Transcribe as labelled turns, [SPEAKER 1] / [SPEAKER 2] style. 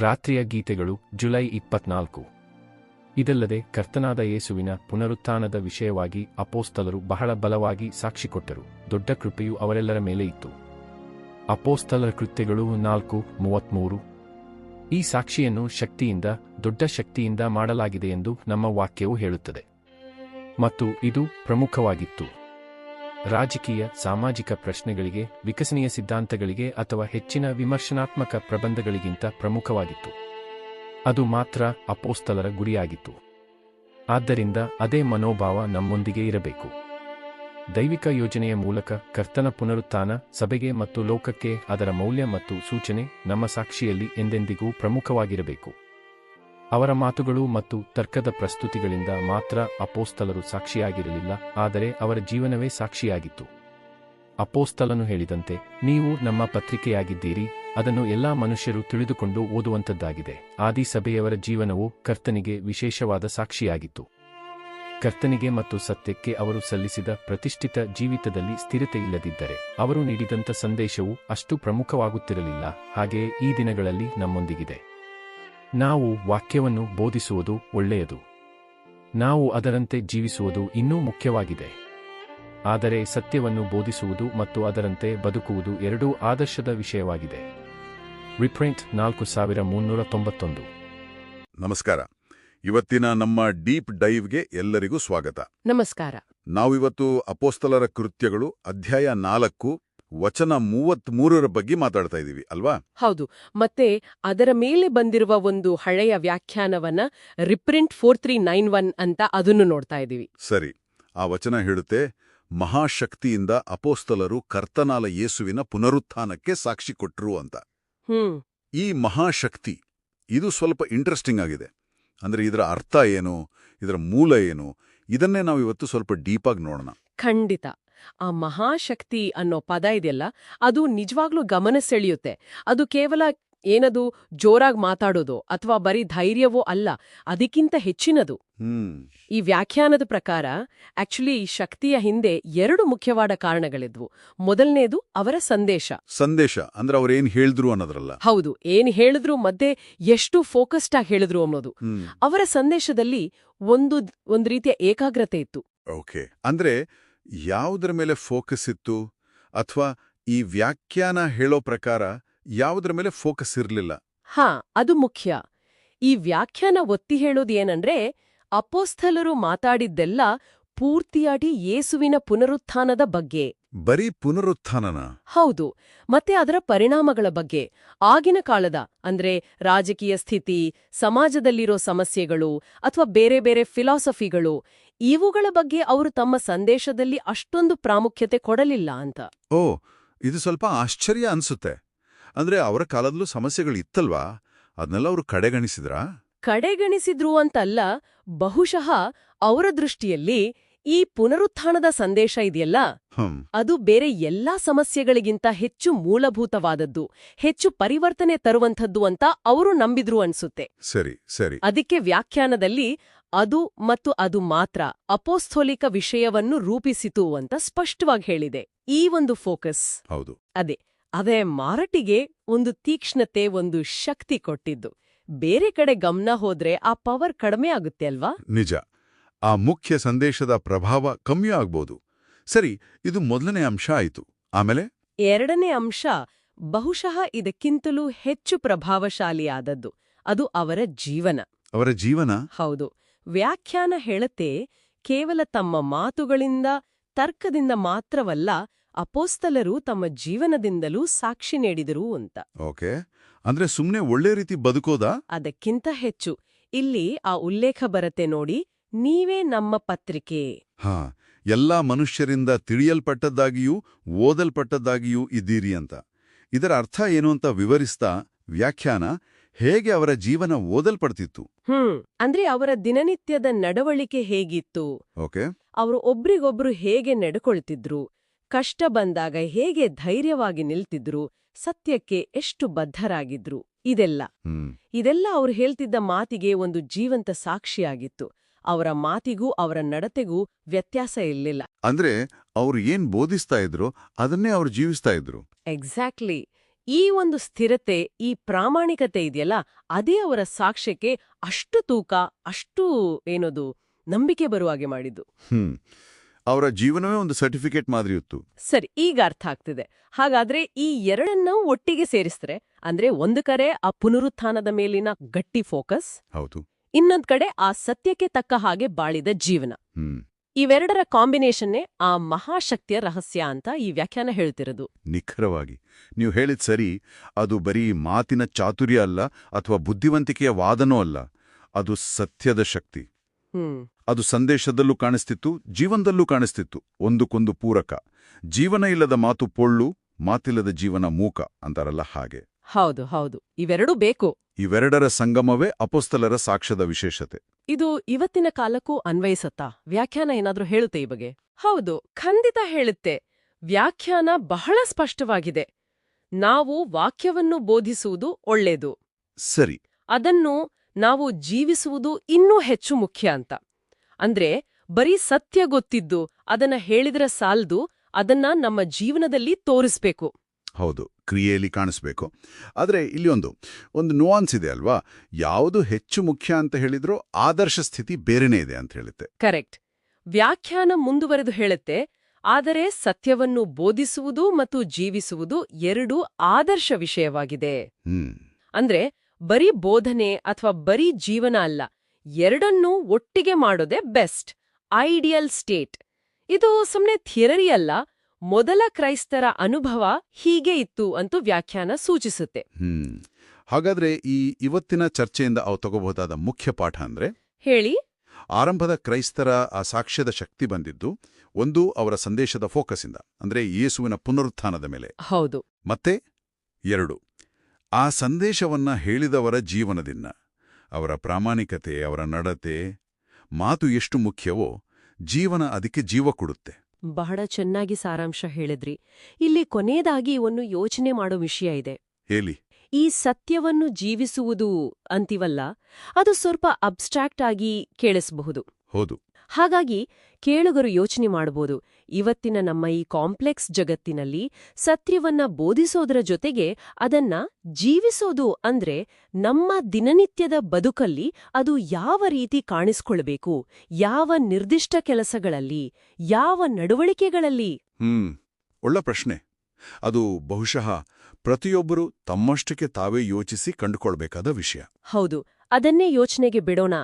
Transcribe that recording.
[SPEAKER 1] ರಾತ್ರಿಯ ಗೀತೆಗಳು ಜುಲೈ ಇಪ್ಪತ್ನಾಲ್ಕು. ಇದಲ್ಲದೆ ಕರ್ತನಾದ ಯೇಸುವಿನ ಪುನರುತ್ಥಾನದ ವಿಷಯವಾಗಿ ಅಪೋಸ್ತಲರು ಬಹಳ ಬಲವಾಗಿ ಸಾಕ್ಷಿ ಕೊಟ್ಟರು, ದೊಡ್ಡ ಕೃಪೆಯು ಅವರೆಲ್ಲರ ಮೇಲೆ ಇತ್ತು. ಅಪೋಸ್ತಲರ ಕೃತ್ಯಗಳು ನಾಲ್ಕು, ಮೂವತ್ಮೂರು. ಈ ಸಾಕ್ಷಿಯನ್ನು ಶಕ್ತಿಯಿಂದ, ದೊಡ್ಡ ಶಕ್ತಿಯಿಂದ ಮಾಡಲಾಗಿದೆ ಎಂದು ನಮ್ಮ ವಾಕ್ಯವು ಹೇಳುತ್ತದೆ. ಮತ್ತು ಇದು ಪ್ರಮುಖವಾಗಿತ್ತು. ರಾಜಕೀಯ, ಸಾಮಾಜಿಕ ಪ್ರಶ್ನೆಗಳಿಗೆ, ವಿಕಸನೀಯ ಸಿದ್ಧಾಂತಗಳಿಗೆ ಅಥವಾ ಹೆಚ್ಚಿನ ವಿಮರ್ಶನಾತ್ಮಕ ಪ್ರಬಂಧಗಳಿಗಿಂತ ಪ್ರಮುಖವಾಗಿತ್ತು. ಅದು ಮಾತ್ರ ಅಪೋಸ್ತಲರ ಗುರಿಯಾಗಿತ್ತು. ಆದ್ದರಿಂದ ಅದೇ ಮನೋಭಾವ ನಮ್ಮೊಂದಿಗೆ ಇರಬೇಕು. ದೈವಿಕ ಯೋಜನೆಯ ಮೂಲಕ ಕರ್ತನ ಪುನರುತ್ಥಾನ, ಸಭೆಗೆ ಮತ್ತು ಲೋಕಕ್ಕೆ ಅದರ ಮೌಲ್ಯ ಮತ್ತು ಸೂಚನೆ ನಮ್ಮ ಸಾಕ್ಷಿಯಲ್ಲಿ ಎಂದೆಂದಿಗೂ ಪ್ರಮುಖವಾಗಿರಬೇಕು. ಅವರ ಮಾತುಗಳು ಮತ್ತು ತರ್ಕದ ಪ್ರಸ್ತುತಿಗಳಿಂದ ಮಾತ್ರ ಅಪೋಸ್ತಲರು ಸಾಕ್ಷಿಯಾಗಿರಲಿಲ್ಲ, ಆದರೆ ಅವರ ಜೀವನವೇ ಸಾಕ್ಷಿಯಾಗಿತ್ತು. ಅಪೋಸ್ತಲನು ಹೇಳಿದಂತೆ, ನೀವು ನಮ್ಮ ಪತ್ರಿಕೆಯಾಗಿದ್ದೀರಿ, ಅದನ್ನು ಎಲ್ಲಾ ಮನುಷ್ಯರು ತಿಳಿದುಕೊಂಡು ಓದುವಂತದ್ದಾಗಿದೆ ಆದಿ ಸಭೆಯವರ ಜೀವನವು ಕರ್ತನಿಗೆ ವಿಶೇಷವಾದ ಸಾಕ್ಷಿಯಾಗಿತ್ತು. ಕರ್ತನಿಗೆ ಮತ್ತು ಸತ್ಯಕ್ಕೆ ಅವರು ಸಲ್ಲಿಸಿದ ಪ್ರತಿಷ್ಠಿತ ಜೀವಿತದಲ್ಲಿ ಸ್ಥಿರತೆ ಇಲ್ಲದಿದ್ದರೆ, ಅವರು ನೀಡಿದಂಥ ಸಂದೇಶವು ಅಷ್ಟು ಪ್ರಮುಖವಾಗುತ್ತಿರಲಿಲ್ಲ. ಹಾಗೆಯೇ ಈ ದಿನಗಳಲ್ಲಿ ನಮ್ಮೊಂದಿಗಿದೆ. ನಾವು ವಾಕ್ಯವನ್ನು ಬೋಧಿಸುವುದು ಒಳ್ಳೆಯದು. ನಾವು ಅದರಂತೆ ಜೀವಿಸುವುದು ಇನ್ನೂ ಮುಖ್ಯವಾಗಿದೆ. ಆದರೆ ಸತ್ಯವನ್ನು ಬೋಧಿಸುವುದು ಮತ್ತು ಅದರಂತೆ ಬದುಕುವುದು ಎರಡೂ ಆದರ್ಶದ ವಿಷಯವಾಗಿದೆ. ರಿಪ್ರಿಂಟ್ ನಾಲ್ಕು ಸಾವಿರ ಮುನ್ನೂರ ತೊಂಬತ್ತೊಂದು.
[SPEAKER 2] ನಮಸ್ಕಾರ. ಇವತ್ತಿನ ನಮ್ಮ ಡೀಪ್ ಡೈವ್ಗೆ ಎಲ್ಲರಿಗೂ ಸ್ವಾಗತ.
[SPEAKER 3] ನಮಸ್ಕಾರ.
[SPEAKER 2] ನಾವಿವತ್ತು ಅಪೋಸ್ತಲರ ಕೃತ್ಯಗಳು ಅಧ್ಯಾಯ ನಾಲ್ಕು ವಚನ ಮೂವತ್ಮೂರರ ಬಗ್ಗೆ ಮಾತಾಡ್ತಾ ಇದ್ದೀವಿ ಅಲ್ವಾ?
[SPEAKER 3] ಹೌದು. ಮತ್ತೆ ಅದರ ಮೇಲೆ ಬಂದಿರುವ ಒಂದು ಹಳೆಯ ವ್ಯಾಖ್ಯಾನವನ್ನ reprint four three nine one ಅಂತ ಅದನ್ನು ನೋಡ್ತಾ ಇದ್ದೀವಿ
[SPEAKER 2] ಸರಿ. ಆ ವಚನ ಹೇಳುತ್ತೆ ಮಹಾಶಕ್ತಿಯಿಂದ ಅಪೋಸ್ತಲರು ಕರ್ತನಾಲ ಯೇಸುವಿನ ಪುನರುತ್ಥಾನಕ್ಕೆ ಸಾಕ್ಷಿ ಕೊಟ್ಟರು ಅಂತ.
[SPEAKER 3] ಹ್ಮ್.
[SPEAKER 2] ಈ ಮಹಾಶಕ್ತಿ ಇದು ಸ್ವಲ್ಪ ಇಂಟ್ರೆಸ್ಟಿಂಗ್ ಆಗಿದೆ. ಅಂದ್ರೆ ಇದರ ಅರ್ಥ ಏನು ಇದರ ಮೂಲ ಏನು ಇದನ್ನೇ ನಾವು ಇವತ್ತು ಸ್ವಲ್ಪ ಡೀಪಾಗಿ ನೋಡೋಣ.
[SPEAKER 3] ಖಂಡಿತ. ಆ ಮಹಾಶಕ್ತಿ ಅನ್ನೋ ಪದ ಇದೆಯಲ್ಲ ಅದು ನಿಜವಾಗ್ಲೂ ಗಮನ ಸೆಳೆಯುತ್ತೆ ಅದು ಕೇವಲ ಏನದು ಜೋರಾಗಿ ಮಾತಾಡೋದು ಅಥವಾ ಬರೀ ಧೈರ್ಯವೋ ಅಲ್ಲ ಅದಕ್ಕಿಂತ ಹೆಚ್ಚಿನದು. ಈ ವ್ಯಾಖ್ಯಾನದ ಪ್ರಕಾರ ಆಕ್ಚುಲಿ ಈ ಶಕ್ತಿಯ ಹಿಂದೆ ಎರಡು ಮುಖ್ಯವಾದ ಕಾರಣಗಳಿದ್ವು. ಮೊದಲನೇದು ಅವರ ಸಂದೇಶ.
[SPEAKER 2] ಸಂದೇಶ ಅಂದ್ರೆ ಅವ್ರೇನ್ ಹೇಳಿದ್ರು ಅನ್ನೋದ್ರಲ್ಲ.
[SPEAKER 3] ಹೌದು ಏನ್ ಹೇಳಿದ್ರು ಮಧ್ಯೆ ಎಷ್ಟು ಫೋಕಸ್ಡ್ ಆಗಿ ಹೇಳಿದ್ರು ಅನ್ನೋದು. ಅವರ ಸಂದೇಶದಲ್ಲಿ ಒಂದು ಒಂದು ರೀತಿಯ ಏಕಾಗ್ರತೆ ಇತ್ತು.
[SPEAKER 2] ಓಕೆ. ಅಂದ್ರೆ ಯಾವುದರ ಮೇಲೆ ಫೋಕಸ್ ಇತ್ತು? ಅಥವಾ ಈ ವ್ಯಾಖ್ಯಾನ ಹೇಳೋ ಪ್ರಕಾರ ಯಾವುದರ ಮೇಲೆ ಫೋಕಸ್ ಇರಲಿಲ್ಲ?
[SPEAKER 3] ಹಾ, ಅದು ಮುಖ್ಯ. ಈ ವ್ಯಾಖ್ಯಾನ ಒತ್ತಿ ಹೇಳೋದು ಏನಂದ್ರೆ, ಅಪೋಸ್ಥಲರು ಮಾತಾಡಿದ್ದೆಲ್ಲ ಪೂರ್ತಿಯಾಗಿ ಯೇಸುವಿನ ಪುನರುತ್ಥಾನದ ಬಗ್ಗೆ.
[SPEAKER 2] ಬರೀ ಪುನರುತ್ಥಾನನ?
[SPEAKER 3] ಹೌದು. ಮತ್ತೆ ಅದರ ಪರಿಣಾಮಗಳ ಬಗ್ಗೆ. ಆಗಿನ ಕಾಲದ ಅಂದ್ರೆ ರಾಜಕೀಯ ಸ್ಥಿತಿ ಸಮಾಜದಲ್ಲಿರೋ ಸಮಸ್ಯೆಗಳು ಅಥವಾ ಬೇರೆ ಬೇರೆ ಫಿಲಾಸಫಿಗಳು ಇವುಗಳ ಬಗ್ಗೆ ಅವರು ತಮ್ಮ ಸಂದೇಶದಲ್ಲಿ ಅಷ್ಟೊಂದು ಪ್ರಾಮುಖ್ಯತೆ ಕೊಡಲಿಲ್ಲ ಅಂತ.
[SPEAKER 2] ಓ ಇದು ಸ್ವಲ್ಪ ಆಶ್ಚರ್ಯ ಅನ್ಸುತ್ತೆ. ಅಂದ್ರೆ ಅವರ ಕಾಲದಲ್ಲೂ ಸಮಸ್ಯೆಗಳು ಇತ್ತಲ್ವಾ? ಅದನ್ನೆಲ್ಲ ಅವರು ಕಡೆಗಣಿಸಿದ್ರಾ?
[SPEAKER 3] ಕಡೆಗಣಿಸಿದ್ರು ಅಂತಲ್ಲ ಬಹುಶಃ ಅವರ ದೃಷ್ಟಿಯಲ್ಲಿ ಈ ಪುನರುತ್ಥಾನದ ಸಂದೇಶ ಇದೆಯಲ್ಲ? ಅದು ಬೇರೆ ಎಲ್ಲಾ ಸಮಸ್ಯೆಗಳಿಗಿಂತ ಹೆಚ್ಚು ಮೂಲಭೂತವಾದದ್ದು ಹೆಚ್ಚು ಪರಿವರ್ತನೆ ತರುವಂಥದ್ದು ಅಂತ ಅವರು ನಂಬಿದ್ರು ಅನ್ಸುತ್ತೆ.
[SPEAKER 2] ಸರಿ ಸರಿ.
[SPEAKER 3] ಅದಕ್ಕೆ ವ್ಯಾಖ್ಯಾನದಲ್ಲಿ ಅದು ಮತ್ತು ಅದು ಮಾತ್ರ ಅಪೋಸ್ಥೋಲಿಕ ವಿಷಯವನ್ನು ರೂಪಿಸಿತು ಅಂತ ಸ್ಪಷ್ಟವಾಗಿ ಹೇಳಿದೆ. ಈ ಒಂದು ಫೋಕಸ್
[SPEAKER 2] ಹೌದು.
[SPEAKER 3] ಅದೇ ಅದೇ ಮಾರಟಿಗೆ ಒಂದು ತೀಕ್ಷ್ಣತೆ ಒಂದು ಶಕ್ತಿ ಕೊಟ್ಟಿದ್ದು. ಬೇರೆ ಕಡೆ ಗಮನ ಹೋದ್ರೆ ಆ ಪವರ್ ಕಡಿಮೆ ಆಗುತ್ತೆ ಅಲ್ವಾ?
[SPEAKER 2] ನಿಜ. ಆ ಮುಖ್ಯ ಸಂದೇಶದ ಪ್ರಭಾವ ಕಮ್ಮಿ ಆಗ್ಬೋದು. ಸರಿ ಇದು ಮೊದಲನೇ ಅಂಶ ಆಯಿತು. ಆಮೇಲೆ?
[SPEAKER 3] ಎರಡನೇ ಅಂಶ ಬಹುಶಃ ಇದಕ್ಕಿಂತಲೂ ಹೆಚ್ಚು ಪ್ರಭಾವಶಾಲಿಯಾದದ್ದು. ಅದು ಅವರ ಜೀವನ.
[SPEAKER 2] ಅವರ ಜೀವನ?
[SPEAKER 3] ಹೌದು. ವ್ಯಾಖ್ಯಾನ ಹೇಳತೆ ಕೇವಲ ತಮ್ಮ ಮಾತುಗಳಿಂದ ತರ್ಕದಿಂದ ಮಾತ್ರವಲ್ಲ ಅಪೋಸ್ತಲರು ತಮ್ಮ ಜೀವನದಿಂದಲೂ ಸಾಕ್ಷಿ ನೀಡಿದರು ಅಂತ.
[SPEAKER 2] ಓಕೆ. ಅಂದ್ರೆ ಸುಮ್ನೆ ಒಳ್ಳೆ ರೀತಿ ಬದುಕೋದಾ?
[SPEAKER 3] ಅದಕ್ಕಿಂತ ಹೆಚ್ಚು. ಇಲ್ಲಿ ಆ ಉಲ್ಲೇಖ ಬರತ್ತೆ ನೋಡಿ ನೀವೇ ನಮ್ಮ ಪತ್ರಿಕೆ.
[SPEAKER 2] ಹಾ ಎಲ್ಲಾ ಮನುಷ್ಯರಿಂದ ತಿಳಿಯಲ್ಪಟ್ಟದ್ದಾಗಿಯೂ ಓದಲ್ಪಟ್ಟದ್ದಾಗಿಯೂ ಇದ್ದೀರಿ ಅಂತ. ಇದರ ಅರ್ಥ ಏನು ಅಂತ ವಿವರಿಸ್ತಾ ವ್ಯಾಖ್ಯಾನ ಹೇಗೆ ಅವರ ಜೀವನ ಓದಲ್ಪಡ್ತಿತ್ತು?
[SPEAKER 3] ಹ್ಮ್ ಅಂದ್ರೆ ಅವರ ದಿನನಿತ್ಯದ ನಡವಳಿಕೆ ಹೇಗಿತ್ತು?
[SPEAKER 2] ಓಕೆ.
[SPEAKER 3] ಅವರು ಒಬ್ರಿಗೊಬ್ರು ಹೇಗೆ ನಡ್ಕೊಳ್ತಿದ್ರು? ಕಷ್ಟ ಬಂದಾಗ ಹೇಗೆ ಧೈರ್ಯವಾಗಿ ನಿಲ್ತಿದ್ರು? ಸತ್ಯಕ್ಕೆ ಎಷ್ಟು ಬದ್ಧರಾಗಿದ್ರು? ಇದೆಲ್ಲ. ಇದೆಲ್ಲ ಅವ್ರು ಹೇಳ್ತಿದ್ದ ಮಾತಿಗೆ ಒಂದು ಜೀವಂತ ಸಾಕ್ಷಿಯಾಗಿತ್ತು. ಅವರ ಮಾತಿಗೂ ಅವರ ನಡತೆಗೂ ವ್ಯತ್ಯಾಸ ಇರಲಿಲ್ಲ
[SPEAKER 2] ಅಂದ್ರೆ ಅವರು ಏನ್ ಬೋಧಿಸ್ತಾ ಇದ್ರು ಅದನ್ನೇ ಅವರು ಜೀವಿಸ್ತಾ ಇದ್ರು.
[SPEAKER 3] ಎಕ್ಸಾಕ್ಟ್ಲಿ ಈ ಒಂದು ಸ್ಥಿರತೆ ಈ ಪ್ರಾಮಾಣಿಕತೆ ಇದೆಯಲ್ಲ ಅದೇ ಅವರ ಸಾಕ್ಷ್ಯಕ್ಕೆ ಅಷ್ಟು ತೂಕ ಅಷ್ಟು ಏನದು ನಂಬಿಕೆ ಬರುವ ಹಾಗೆ ಮಾಡಿದ್ದು.
[SPEAKER 2] ಹ್ಮ್. ಅವರ ಜೀವನವೇ ಒಂದು ಸರ್ಟಿಫಿಕೇಟ್ ಮಾದರಿ ಇತ್ತು.
[SPEAKER 3] ಸರಿ ಈಗ ಅರ್ಥ ಆಗ್ತಿದೆ. ಹಾಗಾದ್ರೆ ಈ ಎರಡನ್ನೂ ಒಟ್ಟಿಗೆ ಸೇರಿಸಿದ್ರೆ ಅಂದ್ರೆ ಒಂದು ಕರೆ ಆ ಪುನರುತ್ಥಾನದ ಮೇಲಿನ ಗಟ್ಟಿ ಫೋಕಸ್
[SPEAKER 2] ಹೌದು.
[SPEAKER 3] ಇನ್ನೊಂದ್ ಕಡೆ ಆ ಸತ್ಯಕ್ಕೆ ತಕ್ಕ ಹಾಗೆ ಬಾಳಿದ ಜೀವನ.
[SPEAKER 2] ಹ್ಮ್.
[SPEAKER 3] ಇವೆರಡರ ಕಾಂಬಿನೇಷನ್ನೇ ಆ ಮಹಾಶಕ್ತಿಯ ರಹಸ್ಯ ಅಂತ ಈ ವ್ಯಾಖ್ಯಾನ ಹೇಳ್ತಿರೋದು.
[SPEAKER 2] ನಿಖರವಾಗಿ. ನೀವು ಹೇಳಿದ ಸರಿ ಅದು ಬರೀ ಮಾತಿನ ಚಾತುರ್ಯ ಅಲ್ಲ ಅಥವಾ ಬುದ್ಧಿವಂತಿಕೆಯ ವಾದನೂ ಅಲ್ಲ. ಅದು ಸತ್ಯದ ಶಕ್ತಿ. ಅದು ಸಂದೇಶದಲ್ಲೂ ಕಾಣಿಸ್ತಿತ್ತು ಜೀವನದಲ್ಲೂ ಕಾಣಿಸ್ತಿತ್ತು. ಒಂದಕ್ಕೊಂದು ಪೂರಕ. ಜೀವನ ಇಲ್ಲದ ಮಾತು ಪೊಳ್ಳು ಮಾತಿಲ್ಲದ ಜೀವನ ಮೂಕ ಅಂತಾರಲ್ಲ ಹಾಗೆ.
[SPEAKER 3] ಹೌದು ಹೌದು. ಇವೆರಡೂ ಬೇಕು.
[SPEAKER 2] ಇವೆರಡರ ಸಂಗಮವೇ ಅಪೋಸ್ತಲರ ಸಾಕ್ಷ್ಯದ ವಿಶೇಷತೆ.
[SPEAKER 3] ಇದು ಇವತ್ತಿನ ಕಾಲಕ್ಕೂ ಅನ್ವಯಿಸತ್ತಾ? ವ್ಯಾಖ್ಯಾನ ಏನಾದ್ರೂ ಹೇಳುತ್ತೆ ಈ ಬಗ್ಗೆ? ಹೌದು ಖಂಡಿತ ಹೇಳುತ್ತೆ. ವ್ಯಾಖ್ಯಾನ ಬಹಳ ಸ್ಪಷ್ಟವಾಗಿದೆ. ನಾವು ವಾಕ್ಯವನ್ನು ಬೋಧಿಸುವುದು ಒಳ್ಳೇದು.
[SPEAKER 2] ಸರಿ.
[SPEAKER 3] ಅದನ್ನು ನಾವು ಜೀವಿಸುವುದು ಇನ್ನೂ ಹೆಚ್ಚು ಮುಖ್ಯ ಅಂತ. ಅಂದ್ರೆ ಬರೀ ಸತ್ಯ ಗೊತ್ತಿದ್ದು ಅದನ್ನ ಹೇಳಿದ್ರ ಸಾಲ್ದು ಅದನ್ನ ನಮ್ಮ ಜೀವನದಲ್ಲಿ ತೋರಿಸ್ಬೇಕು.
[SPEAKER 2] ಹೌದು ಕ್ರಿಯೆಯಲ್ಲಿ ಕಾಣಿಸ್ಬೇಕು. ಆದರೆ ಇಲ್ಲಿ ಒಂದು ಒಂದು ನುವಾನ್ಸ್ ಇದೆ ಅಲ್ವಾ? ಯಾವುದು ಹೆಚ್ಚು ಮುಖ್ಯ ಅಂತ ಹೇಳಿದ್ರೂ ಆದರ್ಶ ಸ್ಥಿತಿ ಬೇರೆನೇ ಇದೆ ಅಂತ ಹೇಳುತ್ತೆ.
[SPEAKER 3] ಕರೆಕ್ಟ್. ವ್ಯಾಖ್ಯಾನ ಮುಂದುವರೆದು ಹೇಳುತ್ತೆ ಆದರೆ ಸತ್ಯವನ್ನು ಬೋಧಿಸುವುದು ಮತ್ತು ಜೀವಿಸುವುದು ಎರಡೂ ಆದರ್ಶ ವಿಷಯವಾಗಿದೆ. ಅಂದ್ರೆ ಬರೀ ಬೋಧನೆ ಅಥವಾ ಬರೀ ಜೀವನ ಅಲ್ಲ ಎರಡನ್ನೂ ಒಟ್ಟಿಗೆ ಮಾಡೋದೇ ಬೆಸ್ಟ್ ಐಡಿಯಲ್ ಸ್ಟೇಟ್. ಇದು ಸುಮ್ಮನೆ ಥಿಯರರಿ ಅಲ್ಲ ಮೊದಲ ಕ್ರೈಸ್ತರ ಅನುಭವ ಹೀಗೆ ಇತ್ತು ಅಂತೂ ವ್ಯಾಖ್ಯಾನ ಸೂಚಿಸುತ್ತೆ.
[SPEAKER 2] ಹ್ಮ್. ಹಾಗಾದ್ರೆ ಈ ಇವತ್ತಿನ ಚರ್ಚೆಯಿಂದ ಅವು ತಗೋಬಹುದಾದ ಮುಖ್ಯ ಪಾಠ ಅಂದ್ರೆ?
[SPEAKER 3] ಹೇಳಿ.
[SPEAKER 2] ಆರಂಭದ ಕ್ರೈಸ್ತರ ಆ ಸಾಕ್ಷ್ಯದ ಶಕ್ತಿ ಬಂದಿದ್ದು ಒಂದು ಅವರ ಸಂದೇಶದ ಫೋಕಸ್ಸಿಂದ ಅಂದ್ರೆ ಯೇಸುವಿನ ಪುನರುತ್ಥಾನದ ಮೇಲೆ.
[SPEAKER 3] ಹೌದು.
[SPEAKER 2] ಮತ್ತೆ ಎರಡು ಆ ಸಂದೇಶವನ್ನ ಹೇಳಿದವರ ಜೀವನದಿಂದ ಅವರ ಪ್ರಾಮಾಣಿಕತೆ ಅವರ ನಡತೆ ಮಾತು ಎಷ್ಟು ಮುಖ್ಯವೋ ಜೀವನ ಅದಕ್ಕೆ ಜೀವ ಕೊಡುತ್ತೆ.
[SPEAKER 3] ಬಹಳ ಚೆನ್ನಾಗಿ ಸಾರಾಂಶ ಹೇಳಿದ್ರಿ. ಇಲ್ಲಿ ಕೊನೆಯದಾಗಿ ಒಂದು ಯೋಚನೆ ಮಾಡೋ ವಿಷಯ ಇದೆ.
[SPEAKER 2] ಹೇಳಿ.
[SPEAKER 3] ಈ ಸತ್ಯವನ್ನು ಜೀವಿಸುವುದು ಅಂತಿವಲ್ಲ ಅದು ಸ್ವಲ್ಪ ಅಬ್ಸ್ಟ್ರಾಕ್ಟ್ ಆಗಿ ಕೇಳಿಸಬಹುದು.
[SPEAKER 2] ಹೌದು.
[SPEAKER 3] ಹಾಗಾಗಿ ಕೇಳುಗರು ಯೋಚನೆ ಮಾಡಬಹುದು. ಇವತ್ತಿನ ನಮ್ಮ ಈ ಕಾಂಪ್ಲೆಕ್ಸ್ ಜಗತ್ತಿನಲ್ಲಿ ಸತ್ಯವನ್ನ ಬೋಧಿಸೋದರ ಜೊತೆಗೆ ಅದನ್ನ ಜೀವಿಸೋದು ಅಂದ್ರೆ ನಮ್ಮ ದಿನನಿತ್ಯದ ಬದುಕಲ್ಲಿ ಅದು ಯಾವ ರೀತಿ ಕಾಣಿಸ್ಕೊಳ್ಬೇಕು? ಯಾವ ನಿರ್ದಿಷ್ಟ ಕೆಲಸಗಳಲ್ಲಿ? ಯಾವ ನಡವಳಿಕೆಗಳಲ್ಲಿ?
[SPEAKER 2] ಹ್ಮ್ ಒಳ್ಳೆ ಪ್ರಶ್ನೆ. ಅದು ಬಹುಶಃ ಪ್ರತಿಯೊಬ್ಬರೂ ತಮ್ಮಷ್ಟಕ್ಕೆ ತಾವೇ ಯೋಚಿಸಿ ಕಂಡುಕೊಳ್ಬೇಕಾದ ವಿಷಯ.
[SPEAKER 3] ಹೌದು ಅದನ್ನೇ ಯೋಚನೆಗೆ ಬಿಡೋಣ.